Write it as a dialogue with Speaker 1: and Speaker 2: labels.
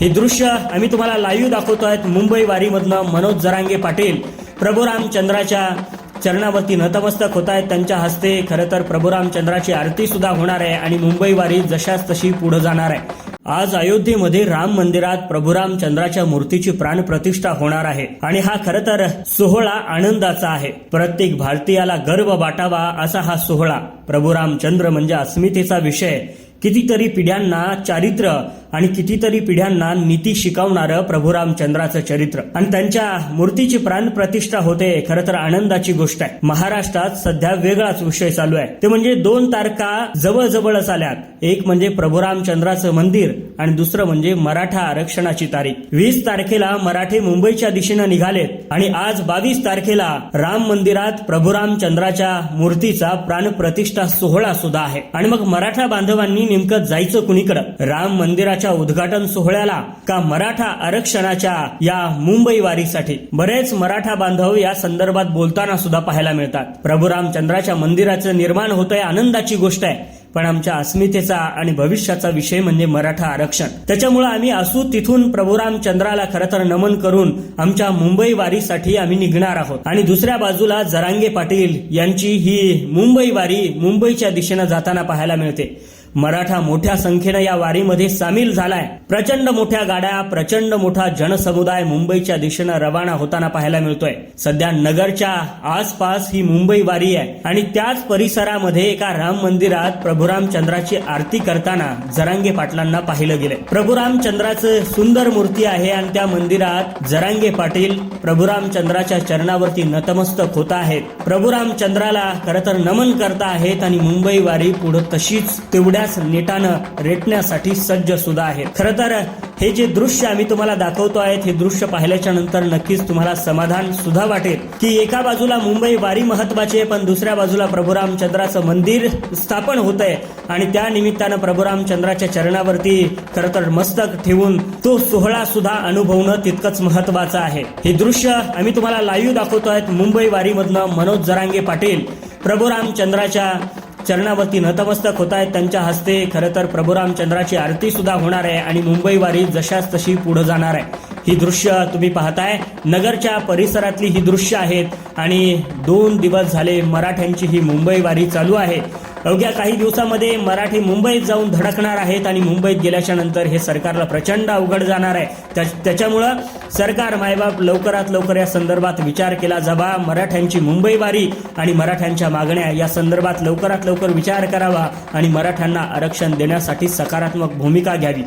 Speaker 1: हे दृश्य आम्ही तुम्हाला लाईव्ह दाखवतो आहेत मुंबई वारीमधनं मनोज जरांगे पाटील. प्रभुराम चंद्राच्या चरणावरती नतमस्तक होत आहेत. त्यांच्या हस्ते खरं तर प्रभुराम चंद्राची आरती सुद्धा होणार आहे आणि मुंबई वारी जशाच तशी पुढे जाणार आहे. आज अयोध्येमध्ये राम मंदिरात प्रभुराम चंद्राच्या मूर्तीची प्राणप्रतिष्ठा होणार आहे. आणि हा खरं तर सोहळा आनंदाचा आहे. प्रत्येक भारतीयाला गर्व वाटावा असा हा सोहळा. प्रभुराम चंद्र म्हणजे अस्मितेचा विषय. कितीतरी पिढ्यांना चारित्र्य आणि कितीतरी पिढ्यांना नीती शिकवणारं प्रभुरामचंद्राचं चरित्र. आणि त्यांच्या मूर्तीची प्राण प्रतिष्ठा होते खरं तर आनंदाची गोष्ट आहे. महाराष्ट्रात सध्या वेगळाच विषय चालू आहे. ते म्हणजे दोन तारखा जवळजवळच आल्यात. एक म्हणजे प्रभुराम चंद्राचं मंदिर आणि दुसरं म्हणजे मराठा आरक्षणाची तारीख. वीस तारखेला मराठे मुंबईच्या दिशेनं निघालेत आणि आज बावीस तारखेला राम मंदिरात प्रभुराम रामचंद्राच्या मूर्तीचा प्राण प्रतिष्ठा सोहळा सुद्धा आहे. आणि मग मराठा बांधवांनी नेमकं जायचं कुणीकडं? राम मंदिराच्या उद्घाटन सोहळ्याला का मराठा आरक्षणाच्या या मुंबई वारीसाठी? बरेच मराठा बांधव या संदर्भात बोलताना सुद्धा पाहायला मिळतात. प्रभुराम चंद्राच्या मंदिराचं निर्माण होतंय आनंदाची गोष्ट आहे. पण आमच्या अस्मितेचा आणि भविष्याचा विषय म्हणजे मराठा आरक्षण. त्याच्यामुळे आम्ही असू तिथून प्रभुराम चंद्राला खरं तर नमन करून आमच्या मुंबई वारीसाठी आम्ही निघणार आहोत. आणि दुसऱ्या बाजूला जरांगे पाटील यांची ही मुंबई वारी मुंबईच्या दिशेनं जाताना पाहायला मिळते. मराठा मोठ्या संख्येनं या वारीमध्ये सामील झालाय. प्रचंड मोठ्या गाड्या प्रचंड मोठा जनसमुदाय मुंबईच्या दिशेनं रवाना होताना पाहायला मिळतोय. सध्या नगरच्या आसपास ही मुंबई वारी आहे आणि त्याच परिसरामध्ये एका राम मंदिरात प्रभुराम चंद्राची आरती करताना जरांगे पाटलांना पाहिलं गेलंय. प्रभुराम चंद्राचं सुंदर मूर्ती आहे आणि त्या मंदिरात जरांगे पाटील प्रभुराम चंद्राच्या चरणावरती नतमस्तक होत आहेत. प्रभुराम चंद्राला खरं तर नमन करता आहेत आणि मुंबई वारी पुढे तशीच तेवढ्या तेवढ्याच नेटानं रेटण्यासाठी सज्ज सुद्धा आहेत. खरं तर हे जे दृश्य आम्ही तुम्हाला दाखवतो आहेत हे दृश्य पाहिल्याच्या नंतर नक्कीच तुम्हाला समाधान सुद्धा वाटेल. की एका बाजूला मुंबई वारी महत्वाची आहे पण दुसऱ्या बाजूला प्रभुराम चंद्राचं मंदिर स्थापन होत आहे आणि त्या निमित्तानं प्रभुराम चंद्राच्या चरणावरती खरं तर मस्तक ठेवून तो सोहळा सुद्धा अनुभवणं तितकंच महत्वाचं आहे. हे दृश्य आम्ही तुम्हाला लाईव्ह दाखवतो आहेत मुंबई वारीमधनं मनोज जरांगे पाटील प्रभुराम चंद्राच्या चरणावरती नतमस्तक होत आहेत. त्यांच्या हस्ते खरं तर प्रभुराम चंद्राची आरती सुद्धा होणार आहे आणि मुंबई वारी जशाच तशी पुढे जाणार आहे. ही दृश्य तुम्ही पाहताय. नगरच्या परिसरातली ही दृश्य आहेत आणि दोन दिवस झाले मराठ्यांची ही मुंबई वारी चालू आहे. अवघ्या काही दिवसामध्ये मराठी मुंबईत जाऊन धडकणार आहेत आणि मुंबईत गेल्याच्यानंतर हे सरकारला प्रचंड अवघड जाणार आहे. त्याच्यामुळं सरकार मायबाप लवकरात लवकर या संदर्भात विचार केला जावा. मराठ्यांची मुंबई वारी आणि मराठ्यांच्या मागण्या या संदर्भात लवकरात लवकर विचार करावा आणि मराठ्यांना आरक्षण देण्यासाठी सकारात्मक भूमिका घ्यावी.